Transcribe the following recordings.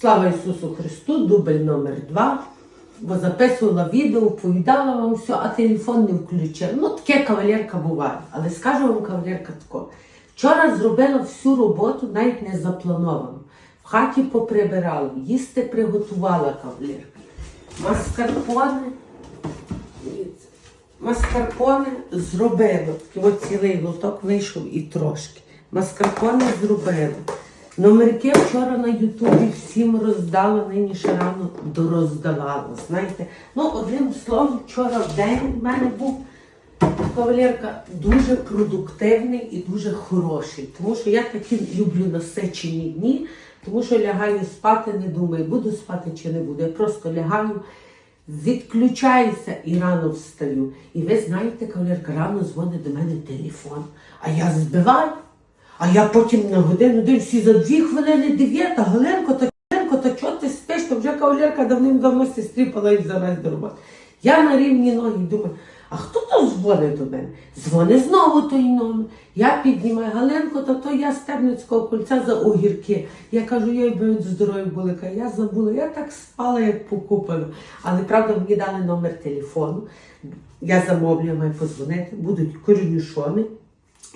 Слава Ісусу Христу, дубль номер два. Бо записувала відео, оповідала вам все, а телефон не включила. Ну, таке кавалерка буває. Але скажу вам кавалерка тако. Вчора зробила всю роботу, навіть не заплановано. В хаті поприбирала, їсти приготувала кавалерка. Маскарпоне, маскарпоне зробила. Ось цілий лоток вийшов і трошки. Маскарпоне зробила. Номерки вчора на Ютубі всім роздала, нині ще рано дороздавала. Знаєте, ну одним словом, вчора в день в мене був кавалерка дуже продуктивний і дуже хороший. Тому що я такі люблю насичені дні, тому що лягаю спати, не думаю, буду спати чи не буду. Я просто лягаю, відключаюся і рано встаю. І ви знаєте, кавалерка, рано дзвонить до мене телефон, а я збиваю. А я потім на годину дивлюся за дві хвилини дев'ята, Галенко, та Галенко, та чого ти спиш? То вже кавалерка давним-давно сестріпала і завез до роботи. Я на рівні ноги думаю, а хто то дзвонить до мене? Дзвонить знову той номер. Я піднімаю Галенко, та то я з Терницького кольця за огірки. Я кажу, я би здоров'я були, я забула, я так спала, як покупана. Але правда, мені дали номер телефону. Я замовлю, маю подзвонити, будуть корінюшони.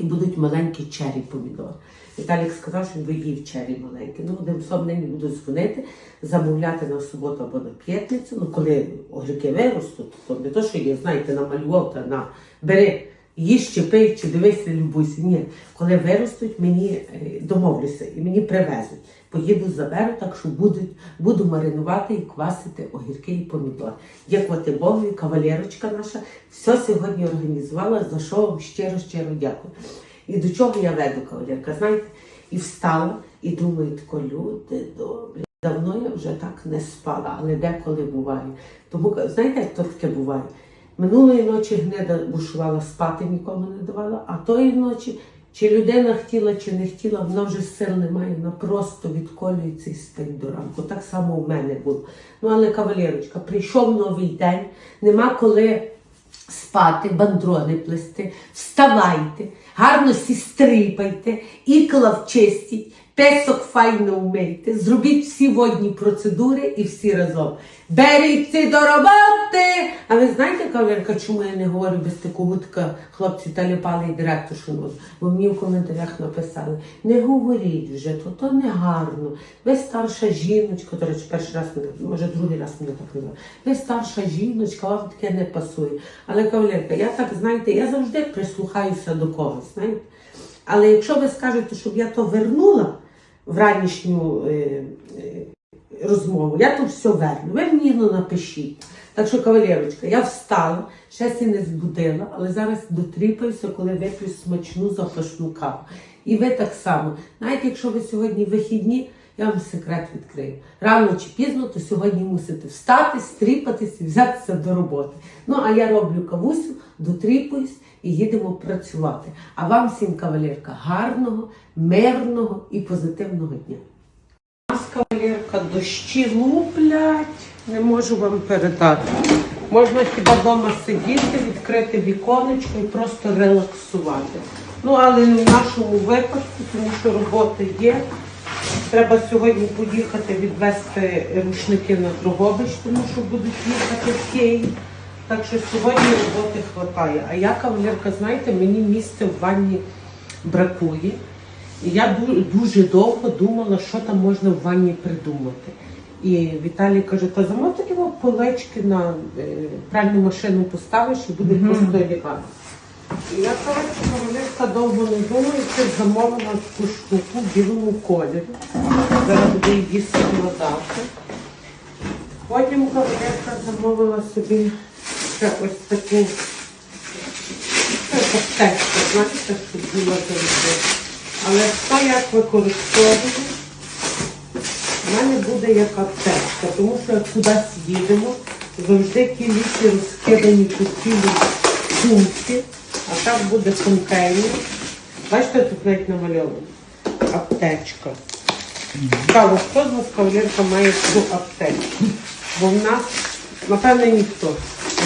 І будуть маленькі чері помідори. Віталік сказав, що він їв чері маленькі. Ну, одним словом, буду дзвонити, замовляти на суботу або на п'ятницю. Ну, коли огірки виростуть, то не то, що є, знаєте, намалював та на бери, їж чи чи дивися, любуйся. Ні, коли виростуть, мені е, домовлюся і мені привезуть. Поїду заберу, так що будуть, буду маринувати і квасити огірки і помідори. Дякувати Богу, і кавалерочка наша все сьогодні організувала, за що вам щиро-щиро дякую. І до чого я веду кавалерка, знаєте, і встала, і думаю, тако, люди добрі. Давно я вже так не спала, але деколи буває. Тому, знаєте, як то таке буває? Минулої ночі гнида бушувала спати, нікому не давала, а тої ночі, чи людина хотіла, чи не хотіла, вона вже сил немає, вона просто відколюється і спить до ранку. Так само в мене було. Ну, але кавалерочка, прийшов новий день, нема коли спати, бандрони плести, вставайте, гарно сістрипайте, ікла вчистіть, песок файно вмийте, зробіть всі водні процедури і всі разом. Беріться до роботи! А ви знаєте, кавалерка, чому я не говорю без такого така хлопці та ліпали і директор шановні? Бо мені в коментарях написали, не говоріть вже, то то не гарно. Ви старша жіночка, до речі, перший раз може другий раз мене так називали. Ви старша жіночка, вам таке не пасує. Але кавалерка, я так знаєте, я завжди прислухаюся до когось, знаєте. Але якщо ви скажете, щоб я то вернула в ранішню е, е, розмову, я тут все верну. Ви мені ну, напишіть. Так що, кавалерочка, я встала, ще не збудила, але зараз дотріпаюся, коли вип'ю смачну запашну каву. І ви так само. Навіть якщо ви сьогодні вихідні, я вам секрет відкрию. Рано чи пізно, то сьогодні мусите встати, стріпатись і взятися до роботи. Ну, а я роблю кавусю, дотріпуюсь і їдемо працювати. А вам всім, кавалерка, гарного, мирного і позитивного дня. У нас, кавалерка, дощі луплять, не можу вам передати. Можна хіба вдома сидіти, відкрити віконечко і просто релаксувати. Ну, але не в нашому випадку, тому що робота є. Треба сьогодні поїхати відвести рушники на Дрогобич, тому що будуть їхати в Київ. Так що сьогодні роботи вистачає. А я, кавалерка, знаєте, мені місця в ванні бракує. І я дуже довго думала, що там можна в ванні придумати. І Віталій каже, та замов такі от полички на е, пральну машину поставиш і буде просто елегантно. Я коротше, кавалерка довго не думаю, це замовила таку штуку в білому кольорі. Зараз буду її складати. Потім кавалерка замовила собі ще ось таку аптечку, знаєте, щоб була завжди. Але хто як використовує, в мене буде як аптечка, тому що як кудись їдемо, завжди ті ліки розкидані по цілій сумці, так буде контейнер. Бачите, тут навіть намальовано. Аптечка. Цікаво, хто з вас кавалерка має цю аптечку? Бо в нас, напевно, ніхто.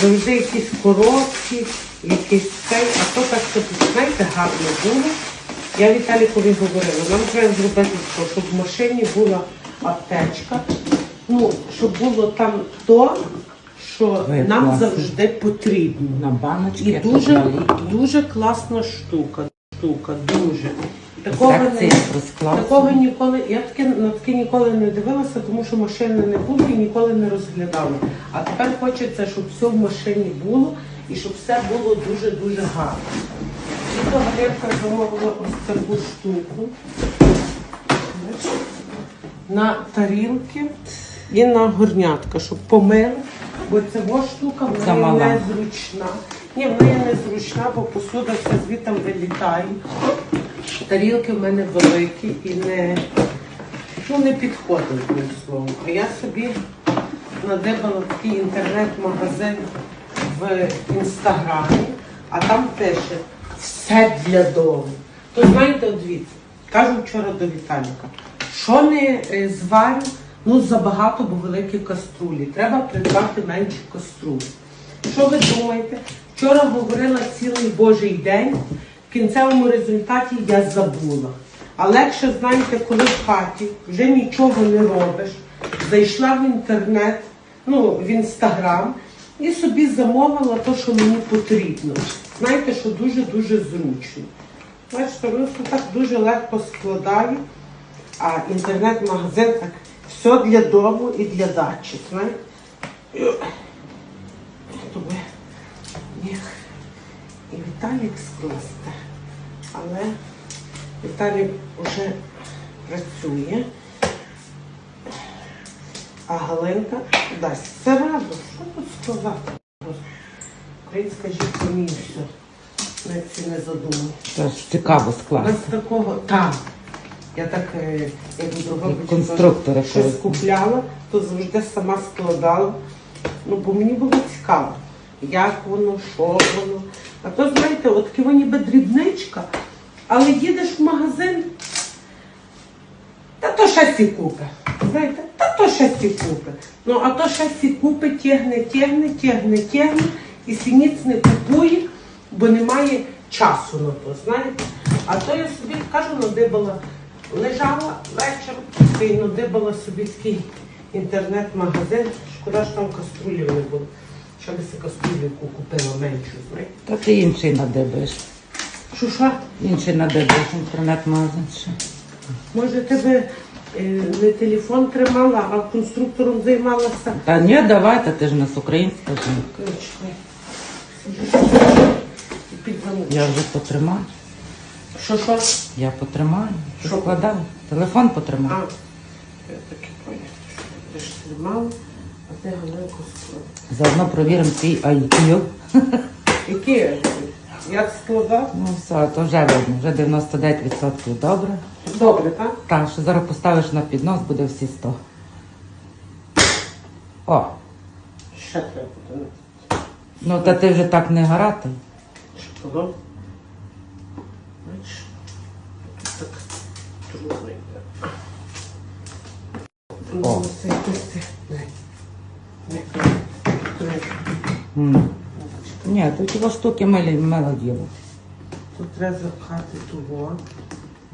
Завжди якісь коробки, якісь цей, а то так, що тут, знаєте, гарно було. Я Віталікові говорила, нам треба зробити, таке, щоб в машині була аптечка. Ну, щоб було там то, що Ви нам класно. завжди потрібно. На баночки. І дуже, дуже класна штука. Штука, дуже. Такого, не, такого ніколи, я таке, на таке ніколи не дивилася, тому що машини не було і ніколи не розглядала. А тепер хочеться, щоб все в машині було і щоб все було дуже-дуже гарно. І то Галерка замовила ось таку штуку. На тарілки і на горнятка, щоб помили, бо це штука в неї Замала. незручна. Ні, в неї незручна, бо посуда вся звідти вилітає. Тарілки в мене великі і не, ну, не підходять одним словом. А я собі надибала такий інтернет-магазин в інстаграмі, а там пише все для дому. То знаєте, от дивіться, кажу вчора до Віталіка, що не е, зварю, ну забагато, бо великі каструлі. Треба придбати менші каструлі. Що ви думаєте? Вчора говорила цілий божий день. В кінцевому результаті я забула. А легше, знаєте, коли в хаті вже нічого не робиш, зайшла в інтернет, ну, в інстаграм і собі замовила те, що мені потрібно. Знаєте, що дуже-дуже зручно. Бачите, воно так дуже легко складає, а інтернет-магазин так все для дому і для дачі. Знаєте? Міг і Віталік скласти. Але Віталік вже працює. А Галинка дасть це раду. Що тут складати? Українська жінка вміє все. На ці не задумує. Це ж цікаво Без такого, так. Я так, е, як друга Як конструктор щось купляла, то завжди сама складала. Ну, бо мені було цікаво, як воно, що воно. А то, знаєте, от таке ніби дрібничка, але їдеш в магазин, та то щастя купи. Знаєте, та то щастя купи. Ну, а то щастя купи, тягне, тягне, тягне, тягне, і сініць не купує, бо немає часу на то, знаєте. А то я собі кажу, надибала, лежала вечором, і надибала собі такий інтернет-магазин. Шкода, що там каструлів не було. Що би си каструлю купила меншу, знаєте. Та ти інший надибаєш. Що що? Інший надибаєш інтернет-магазин ще. Може, тебе е, не телефон тримала, а конструктором займалася. Та ні, давай, та ти ж у нас українська жінка. Короче, під замок. Я вже потримаю. Що що? Я потримаю. Ти Що? складай. Телефон А, я таки поняла. Ти ж тримала, а ти галенько склала. Заодно провіримо твій IQ. Які? Як складав? Ну все, то вже видно, вже 99% добре. Добре, так? Так, що зараз поставиш на піднос, буде всі 100. О, Ще треба буде. ну та ти вже так не гарати. Що того? Бачиш? Так трудно йде. О. Це. Ні, тут його штуки милі, мило діло. Тут треба запхати того,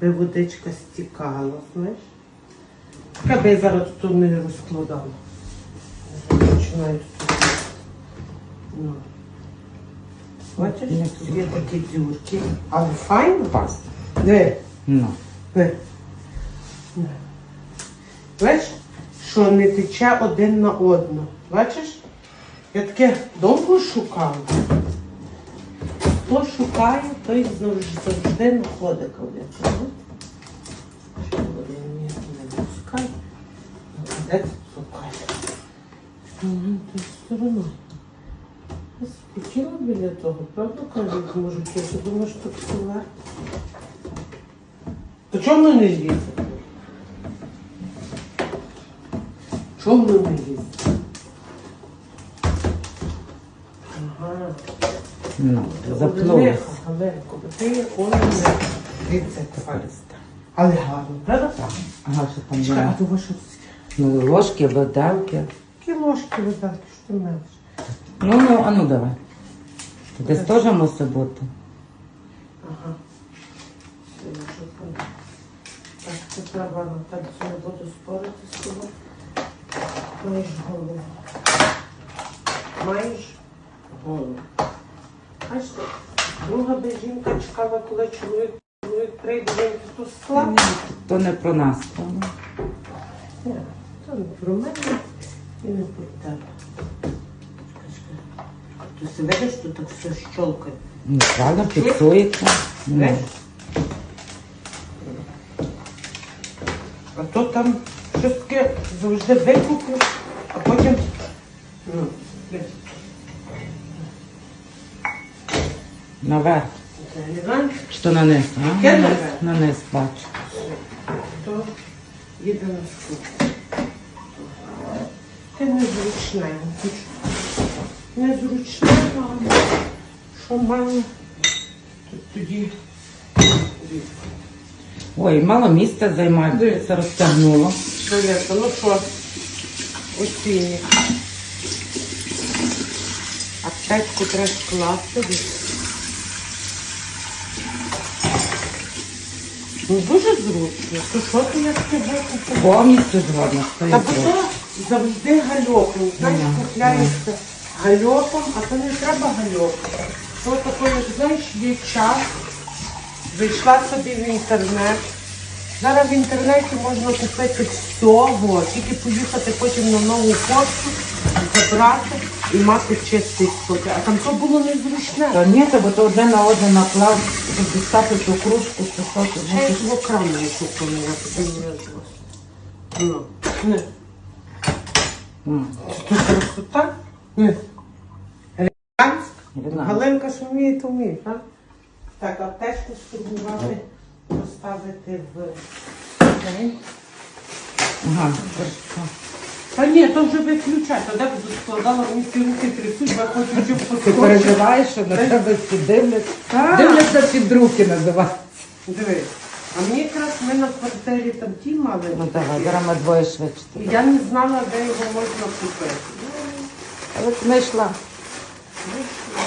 би водичка стікала, знаєш. Така би я зараз тут не розкладала. Починаю тут. Ну. Бачиш, тут є такі дюрки. Але файно. Пас. Не, Ну. Не. Бачиш, що не тече один на одну. Бачиш? Я таке довго шукала. Хто шукає, той завжди, знаходить пускай. А Де ти шукає? Ну, стороною. Я Хотіла біля того, правда, кажуть, може, що думаєш, що це варто? То чому не лізе? Не? Ага. Ну, фариста. Але гарно, правда? Ага, що там Чекай, а то ваше Ну, ложки, виделки. які ложки видати, що ти маєш? Ну, ну, а ну давай. Десь теж мусить бути. Ага. Все, вже. Так, це треба Наталі, не буду спорити з тобою. Маєш голову. Маєш голову. Бачите, друга би жінка чекала, коли чоловік, чоловік прийде, він тут склад. То не про нас. то. Ні, то не про мене і не про тебе. Ти си видиш, тут так все щолкає. Ну, правильно, фіксується. Ну, Видиш? А то там щось таке завжди викуплю, а потім. Ну, Наверх. не Що на низ, а? На наверх? на низ бачу. то їде на склад. Ти незручне, незручне, а що тут тоді. Ой, мало місця займає, це розтягнуло. Валерка, ну що, оцінник. Аптечку треба скласти. Ну дуже зручно. То що ти як ти викупив? Повністю згодна. Та бо то завжди гальопом. Знаєш, Ага, купляєшся гальопом, а то не треба гальопом. То таке, знаєш, є час. Зайшла собі в інтернет. Зараз в інтернеті можна купити все, во, тільки поїхати потім на нову пошту, забрати і мати чистий спокій. А там то було незручне. Та ні, бо то одне на одне наклав, щоб дістати ту кружку, чи. Ще ну, й в окремо я купила, я тобі не розумію. Ну, не. Тут красота? Ні. Елегантська. Галинка що вміє, то вміє, так? Так, аптечку спробували поставити в день. Ага, хорошо. Та ні, то вже виключай, то де б складала, мені руки трясуть, бо я хочу, щоб Ти поскочити. переживаєш, що на тебе всі дивляться. Так. Дивляться під руки називається. Дивись, а мені якраз ми на квартирі там ті мали. Ну давай, зараз ми двоє швидше. І я не знала, де його можна купити. Але знайшла. Вийшла.